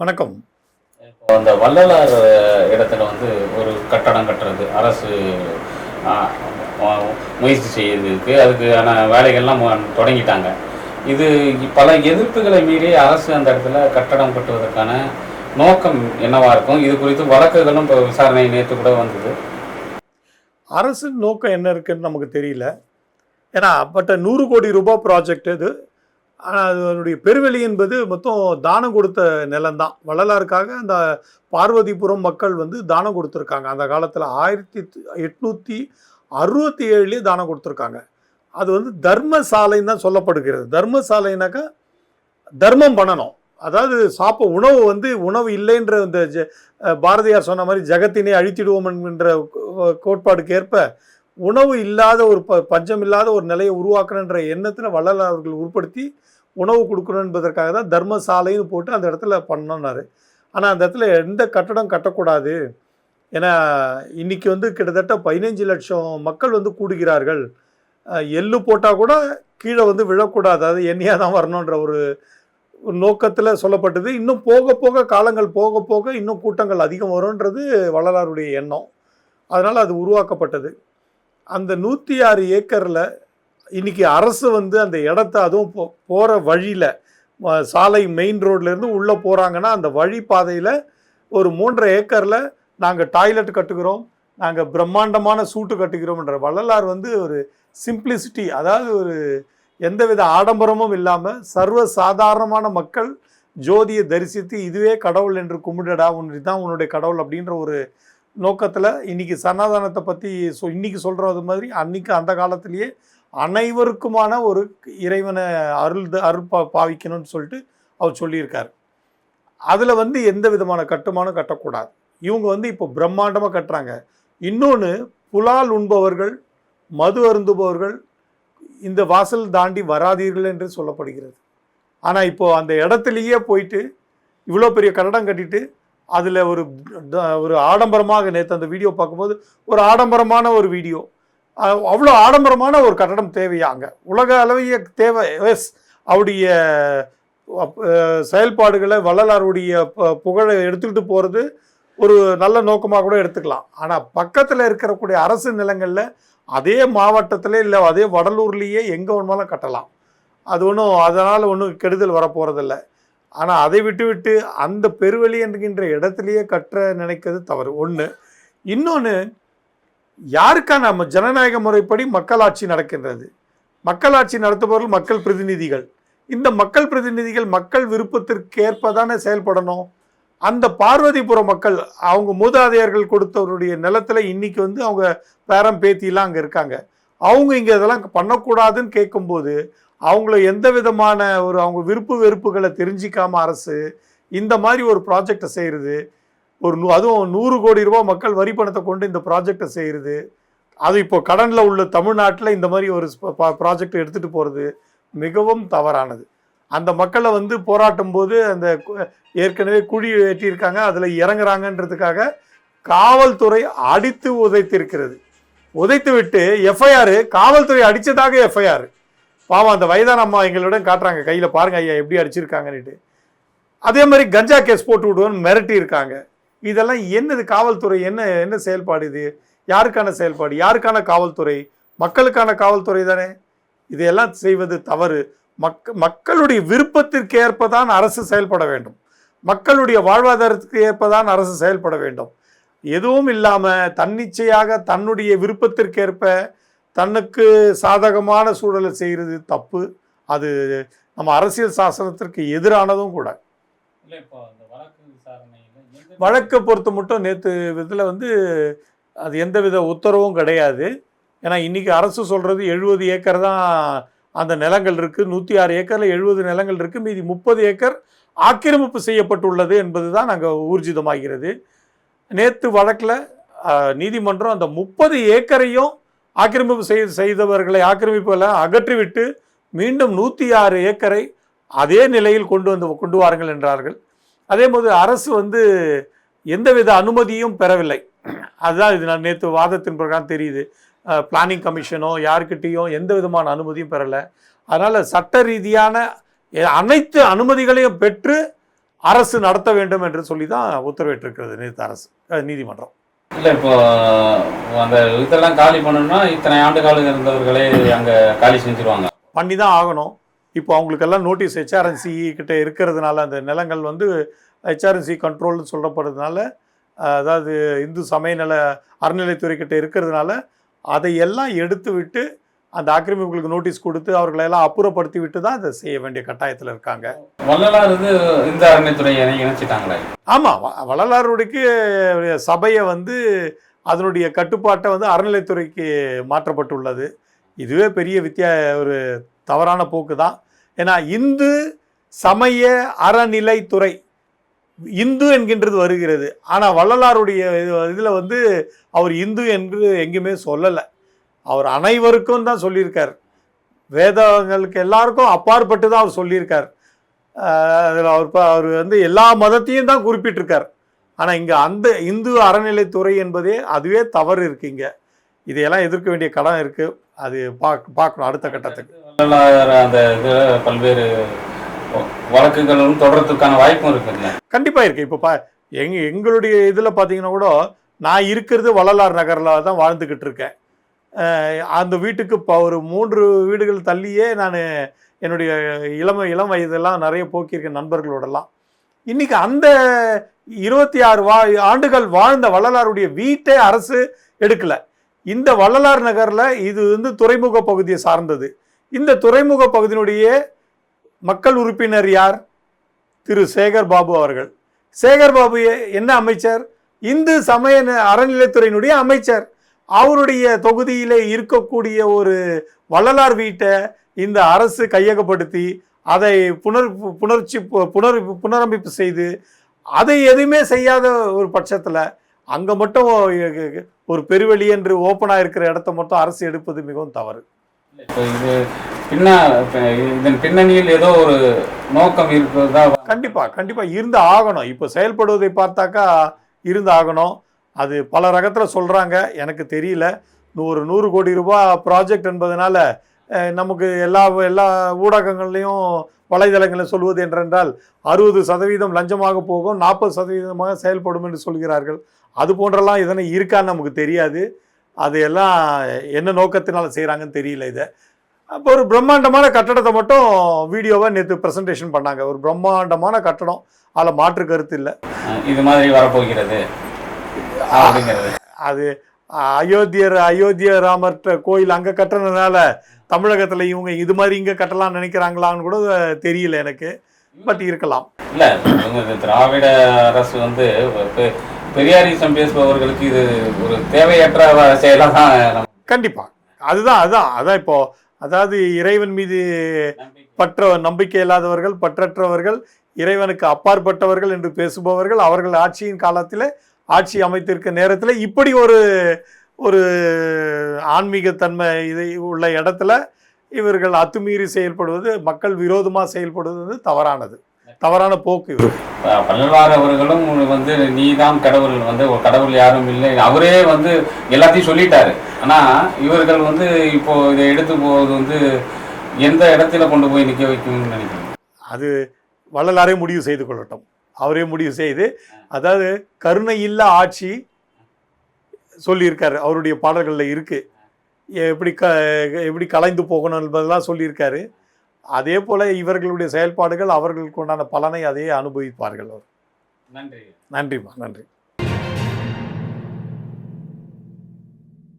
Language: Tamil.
வணக்கம். அந்த வள்ளலார் இடத்துல வந்து ஒரு கட்டடம் கட்டுறது அரசு முயற்சி செய்யறதுக்கு அதுக்கான வேலைகள்லாம் தொடங்கிட்டாங்க. இது பல எதிர்ப்புகளை மீறி அரசு அந்த இடத்துல கட்டடம் கட்டுவதற்கான நோக்கம் என்னவா இருக்கும்? இது குறித்து வழக்குகளும் இப்போ விசாரணை நேற்று கூட வந்தது. அரசு நோக்கம் என்ன இருக்குன்னு நமக்கு தெரியல. ஏன்னா பட் நூறு கோடி ரூபாய் ப்ராஜெக்ட் இது. ஆனால் அதனுடைய பெருவெளி என்பது மொத்தம் தானம் கொடுத்த நிலம்தான். வள்ளலாருக்காக அந்த பார்வதிபுரம் மக்கள் வந்து தானம் கொடுத்துருக்காங்க. அந்த காலத்தில் ஆயிரத்தி எட்நூற்றி அறுபத்தி ஏழுலேயே தானம் கொடுத்துருக்காங்க. அது வந்து தர்மசாலைன்னு தான் சொல்லப்படுகிறது. தர்மசாலைனாக்கா தர்மம் பண்ணணும். அதாவது சாப்ப உணவு வந்து உணவு இல்லைன்ற இந்த ஜ பாரதியார் சொன்ன மாதிரி ஜெகத்தினை அழித்திடுவோம் என்கின்ற கோ- கோட்பாடுக்கு ஏற்ப உணவு இல்லாத ஒரு ப பஞ்சம் இல்லாத ஒரு நிலையை உருவாக்கணுன்ற எண்ணத்தில் வள்ளலார் அவர்கள் உட்படுத்தி உணவு கொடுக்கணும் என்பதற்காக தான் தர்மசாலைன்னு போட்டு அந்த இடத்துல பண்ணோன்னாரு ஆனால் அந்த இடத்துல எந்த கட்டடம் கட்டக்கூடாது. ஏன்னா இன்றைக்கி வந்து கிட்டத்தட்ட பதினஞ்சு லட்சம் மக்கள் வந்து கூடுகிறார்கள். எள்ளு போட்டால் கூட கீழே வந்து விழக்கூடாது. அது எண்ணியாக தான் வரணுன்ற ஒரு ஒரு நோக்கத்தில் சொல்லப்பட்டது. இன்னும் போக போக காலங்கள் போக போக இன்னும் கூட்டங்கள் அதிகம் வரும்ன்றது வள்ளலாருடைய எண்ணம். அதனால் அது உருவாக்கப்பட்டது. அந்த நூற்றி ஆறு ஏக்கரில் இன்னைக்கு அரசு வந்து அந்த இடத்த அதுவும் போ போகிற வழியில் சாலை மெயின் ரோட்லேருந்து உள்ளே போகிறாங்கன்னா அந்த வழி பாதையில் ஒரு மூன்றரை ஏக்கரில் நாங்கள் டாய்லெட் கட்டுக்கிறோம் நாங்கள் பிரம்மாண்டமான சூட்டு கட்டுகிறோம்ன்ற வள்ளலார் வந்து ஒரு சிம்பிளிசிட்டி அதாவது ஒரு எந்தவித ஆடம்பரமும் இல்லாமல் சர்வ சாதாரணமான மக்கள் ஜோதியை தரிசித்து இதுவே கடவுள் என்று கும்பிடடா உன் இதுதான் உன்னுடைய கடவுள் அப்படின்ற ஒரு நோக்கத்தில் இன்னைக்கு சனாதனத்தை பற்றி சொ இன்றைக்கி சொல்கிறது மாதிரி அன்றைக்கி அந்த காலத்திலேயே அனைவருக்குமான ஒரு இறைவனை அருள் அருள் பா பாவிக்கணும்னு சொல்லிட்டு அவர் சொல்லியிருக்கார். அதில் வந்து எந்த விதமான கட்டுமானம் கட்டக்கூடாது. இவங்க வந்து இப்போ பிரம்மாண்டமாக கட்டுறாங்க. இன்னொன்று புலால் உண்பவர்கள் மது அருந்துபவர்கள் இந்த வாசல் தாண்டி வராதீர்கள் என்று சொல்லப்படுகிறது. ஆனால் இப்போது அந்த இடத்துலையே போயிட்டு இவ்வளோ பெரிய கட்டடம் கட்டிட்டு அதில் ஒரு ஒரு ஆடம்பரமாக நேற்று அந்த வீடியோ பார்க்கும்போது ஒரு ஆடம்பரமான ஒரு வீடியோ. அவ்வளோ ஆடம்பரமான ஒரு கட்டடம் தேவையா அங்கே? உலக அளவிய தேவை எஸ் அவருடைய செயல்பாடுகளை வள்ளலாருடைய ப- புகழை எடுத்துக்கிட்டு போகிறது ஒரு நல்ல நோக்கமாக கூட எடுத்துக்கலாம். ஆனால் பக்கத்தில் இருக்கக்கூடிய அரசு நிலங்களில் அதே மாவட்டத்தில் இல்லை அதே வடலூர்லேயே எங்கே வேணுமாலும் கட்டலாம். அது ஒன்றும் அதனால் ஒன்றும் கெடுதல் வரப்போகிறதில்ல ஆனால் அதை விட்டு விட்டு அந்த பெருவழி என்கின்ற இடத்துலையே கற்ற நினைக்கிறது தவறு. ஒன்று இன்னொன்று யாருக்கா நம்ம ஜனநாயக முறைப்படி மக்களாட்சி நடக்கின்றது? மக்களாட்சி நடத்துபவர்கள் மக்கள் பிரதிநிதிகள். இந்த மக்கள் பிரதிநிதிகள் மக்கள் விருப்பத்திற்கேற்ப தானே செயல்படணும்? அந்த பார்வதிபுர மக்கள் அவங்க மூதாதையர்கள் கொடுத்தவருடைய நிலத்துல இன்னைக்கு வந்து அவங்க பேரம் பேத்திலாம் அங்கே இருக்காங்க. அவங்க இங்கே இதெல்லாம் பண்ணக்கூடாதுன்னு கேட்கும்போது அவங்கள எந்த விதமான ஒரு அவங்க விருப்பு வெறுப்புகளை தெரிஞ்சிக்காம அரசு இந்த மாதிரி ஒரு ப்ராஜெக்டை செய்கிறது ஒரு நூ அதுவும் நூறு கோடி ரூபா மக்கள் வரி பணத்தை கொண்டு இந்த ப்ராஜெக்டை செய்கிறது அது இப்போ கடனில் உள்ள தமிழ்நாட்டில் இந்த மாதிரி ஒரு ப்ராஜெக்ட் எடுத்துகிட்டு போகிறது மிகவும் தவறானது. அந்த மக்களை வந்து போராட்டும் போது அந்த ஏற்கனவே குழி வெட்டியிருக்காங்க அதில் இறங்குறாங்கன்றதுக்காக காவல்துறை அடித்து உதைத்திருக்கிறது. உதைத்து விட்டு எஃப்ஐஆர் காவல்துறை அடித்ததாக எஃப்ஐஆர் பாவம் அந்த வயதான அம்மா எங்களுடன் காட்டுறாங்க கையில் பாருங்க ஐயா எப்படி அடிச்சிருக்காங்கன்னுட்டு. அதே மாதிரி கஞ்சா கேஸ் போட்டு விடுவோன்னு மிரட்டி இருக்காங்க. இதெல்லாம் என்னது காவல்துறை? என்ன என்ன செயல்பாடு இது? யாருக்கான செயல்பாடு? யாருக்கான காவல்துறை? மக்களுக்கான காவல்துறை தானே? இதையெல்லாம் செய்வது தவறு. மக் மக்களுடைய விருப்பத்திற்கு ஏற்பதான் அரசு செயல்பட வேண்டும். மக்களுடைய வாழ்வாதாரத்துக்கு ஏற்பதான் அரசு செயல்பட வேண்டும். எதுவும் இல்லாமல் தன்னிச்சையாக தன்னுடைய விருப்பத்திற்கேற்ப தன்னுக்கு சாதகமான சூழலை செய்கிறது தப்பு. அது நம்ம அரசியல் சாசனத்திற்கு எதிரானதும் கூட. வழக்கு பொறுத்த மட்டும் நேற்று இதில் வந்து அது எந்தவித உத்தரவும் கிடையாது. ஏன்னா இன்றைக்கி அரசு சொல்கிறது எழுபது ஏக்கர் தான் அந்த நிலங்கள் இருக்குது நூற்றி ஆறு ஏக்கரில் எழுபது நிலங்கள் இருக்குது மீதி முப்பது ஏக்கர் ஆக்கிரமிப்பு செய்யப்பட்டுள்ளது என்பது தான் நாங்கள் ஊர்ஜிதமாகிறது. நேற்று வழக்கில் நீதிமன்றம் அந்த முப்பது ஏக்கரையும் ஆக்கிரமிப்பு செய் செய்தவர்களை ஆக்கிரமிப்புகளை அகற்றிவிட்டு மீண்டும் நூற்றி ஆறு ஏக்கரை அதே நிலையில் கொண்டு வந்து கொண்டு வாருங்கள் என்றார்கள். அதே போது அரசு வந்து எந்தவித அனுமதியும் பெறவில்லை. அதுதான் இது நான் நேற்று வாதத்தின் பிரகாரம் தெரியுது. பிளானிங் கமிஷனோ யாருக்கிட்டேயும் எந்த விதமான அனுமதியும் பெறலை. அதனால் சட்ட ரீதியான அனைத்து அனுமதிகளையும் பெற்று அரசு நடத்த வேண்டும் என்று சொல்லி தான் உத்தரவிட்டிருக்கிறது நேற்று அரசு நீதிமன்றம். இல்லை இப்போ அந்த இதெல்லாம் காலி பண்ணணும்னா இத்தனை ஆண்டு காலம் இருந்தவர்களே அங்கே காலி செஞ்சுருவாங்க. பண்ணி தான் ஆகணும். இப்போ அவங்களுக்கெல்லாம் நோட்டீஸ் ஹெச்ஆர்என்சி கிட்ட இருக்கிறதுனால அந்த நிலங்கள் வந்து ஹெச்ஆர்என்சி கண்ட்ரோல்னு சொல்லப்படுறதுனால அதாவது இந்து சமய நில அறநிலைத்துறை கிட்ட இருக்கிறதுனால அதையெல்லாம் எடுத்து விட்டு அந்த ஆக்கிரமிப்புகளுக்கு நோட்டீஸ் கொடுத்து அவர்களை எல்லாம் அப்புறப்படுத்தி விட்டு தான் அதை செய்ய வேண்டிய கட்டாயத்தில் இருக்காங்க. வள்ளலார் இந்த அறநிலைத்துறையை இணைச்சிட்டாங்களே. ஆமாம் வள்ளலாருடைக்கு சபையை வந்து அதனுடைய கட்டுப்பாட்டை வந்து அறநிலைத்துறைக்கு மாற்றப்பட்டுள்ளது. இதுவே பெரிய வித்தியா ஒரு தவறான போக்கு தான் ஏன்னா இந்து சமய அறநிலைத்துறை இந்து என்கின்றது வருகிறது. ஆனால் வள்ளலாருடைய இதில் வந்து அவர் இந்து என்று எங்கேயுமே சொல்லலை. அவர் அனைவருக்கும் தான் சொல்லியிருக்கார். வேதங்களுக்கு எல்லாருக்கும் அப்பாற்பட்டு தான் அவர் சொல்லியிருக்கார். அதில் அவர் அவர் வந்து எல்லா மதத்தையும் தான் குறிப்பிட்டிருக்கார். ஆனால் இங்கே அந்த இந்து அறநிலைத்துறை என்பதே அதுவே தவறு இருக்கு இங்கே. இதையெல்லாம் எதிர்க்க வேண்டிய கடன் இருக்கு. அது பார்க்க பார்க்கணும் அடுத்த கட்டத்துக்கு. அந்த பல்வேறு வழக்குகளும் தொடர்றதுக்கான வாய்ப்பும் இருக்குல்ல கண்டிப்பாக இருக்கு. இப்போ பா எங்க எங்களுடைய இதில் பார்த்தீங்கன்னா கூட நான் இருக்கிறது வள்ளலார் நகரில் தான் வாழ்ந்துக்கிட்டு இருக்கேன். அந்த வீட்டுக்கு இப்போ ஒரு மூன்று வீடுகள் தள்ளியே நான் என்னுடைய இளம இளம் வயதெல்லாம் நிறைய போக்கியிருக்கேன் நண்பர்களோடலாம். இன்றைக்கி அந்த இருபத்தி ஆறு வா ஆண்டுகள் வாழ்ந்த வள்ளலாருடைய வீட்டை அரசு எடுக்கலை. இந்த வள்ளலார் நகரில் இது வந்து துறைமுக பகுதியை சார்ந்தது. இந்த துறைமுக பகுதியினுடைய மக்கள் உறுப்பினர் யார்? திரு சேகர் பாபு அவர்கள். சேகர் பாபு என்ன அமைச்சர்? இந்து சமய ந- அறநிலைத்துறையினுடைய அமைச்சர். அவருடைய தொகுதியிலே இருக்கக்கூடிய ஒரு வள்ளலார் வீட்டை இந்த அரசு கையகப்படுத்தி அதை புனர் புணர்ச்சி புனர் புனரமைப்பு செய்து அதை எதுவுமே செய்யாத ஒரு பட்சத்தில் அங்கே மட்டும் ஒரு பெருவெளி என்று ஓப்பனாக இருக்கிற இடத்த மட்டும் அரசு எடுப்பது மிகவும் தவறு. இது பின்ன இப்ப இதன் பின்னணியில் ஏதோ ஒரு நோக்கம் இருக்கிறதா கண்டிப்பா கண்டிப்பா இருந்து ஆகணும். இப்போ செயல்படுவதை பார்த்தாக்கா இருந்து ஆகணும். அது பல ரகத்தில் சொல்கிறாங்க எனக்கு தெரியல. ஒரு நூறு கோடி ரூபா ப்ராஜெக்ட் என்பதனால நமக்கு எல்லா எல்லா ஊடகங்கள்லையும் வலைதளங்களில் சொல்வது என்றென்றால் அறுபது சதவீதம் லஞ்சமாக போகும் நாற்பது சதவீதமாக செயல்படும் என்று சொல்கிறார்கள். அது போன்றெல்லாம் இதனை இருக்கான்னு நமக்கு தெரியாது. அது எல்லாம் என்ன நோக்கத்தினால் செய்கிறாங்கன்னு தெரியல இதை. அப்போ ஒரு பிரம்மாண்டமான கட்டடத்தை மட்டும் வீடியோவை நேற்று ப்ரெசன்டேஷன் பண்ணாங்க. ஒரு பிரம்மாண்டமான கட்டடம். அதில் மாற்று கருத்து இல்லை. இது மாதிரி வரப்போகிறது. அப்படிங்கிறது. அது அயோத்தியர் அயோத்திய ராமர் கோயில் அங்கே கட்டுறதுனால தமிழகத்தில் இவங்க இது மாதிரி இங்கே கட்டலாம்னு நினைக்கிறாங்களான்னு கூட தெரியல எனக்கு. பட் இருக்கலாம். இல்ல திராவிட அரசு வந்து பெரியாரிசம் பேசுபவர்களுக்கு இது ஒரு தேவையற்ற செயலா தான் கண்டிப்பாக அதுதான் அதுதான் அதான் இப்போ. அதாவது இறைவன் மீது பற்ற நம்பிக்கை இல்லாதவர்கள் பற்றற்றவர்கள் இறைவனுக்கு அப்பாற்பட்டவர்கள் என்று பேசுபவர்கள் அவர்கள் ஆட்சியின் காலத்தில் ஆட்சி அமைத்திருக்க நேரத்தில் இப்படி ஒரு ஒரு ஆன்மீகத்தன்மை இது உள்ள இடத்துல இவர்கள் அத்துமீறி செயல்படுவது மக்கள் விரோதமாக செயல்படுவது வந்து தவறானது. தவறான போக்கு இது. ப- பல்லவார் அவர்களும் வந்து நீதான் கடவுள் வந்து ஒரு கடவுள் யாரும் இல்லை. அவரே வந்து எல்லாத்தையும் சொல்லிட்டாரு. ஆனா இவர்கள் வந்து இப்போ இதை எடுத்து போவது வந்து எந்த இடத்துல கொண்டு போய் நிக்க வைக்கும்னு நினைக்கிறேன் அது வள்ளலாரே முடிவு செய்து கொள்ளட்டும். அவரே முடிவு செய்து அதாவது கருணை இல்லா ஆட்சி சொல்லியிருக்காரு அவருடைய பாடல்களில் இருக்கு. எப்படி க எப்படி கலைந்து போகணும் என்பதெல்லாம் சொல்லியிருக்காரு. அதே போல இவர்களுடைய செயல்பாடுகள் அவர்களுக்கு உண்டான பலனை அதையே அனுபவிப்பார்கள் அவர். நன்றி நன்றிம்மா நன்றி.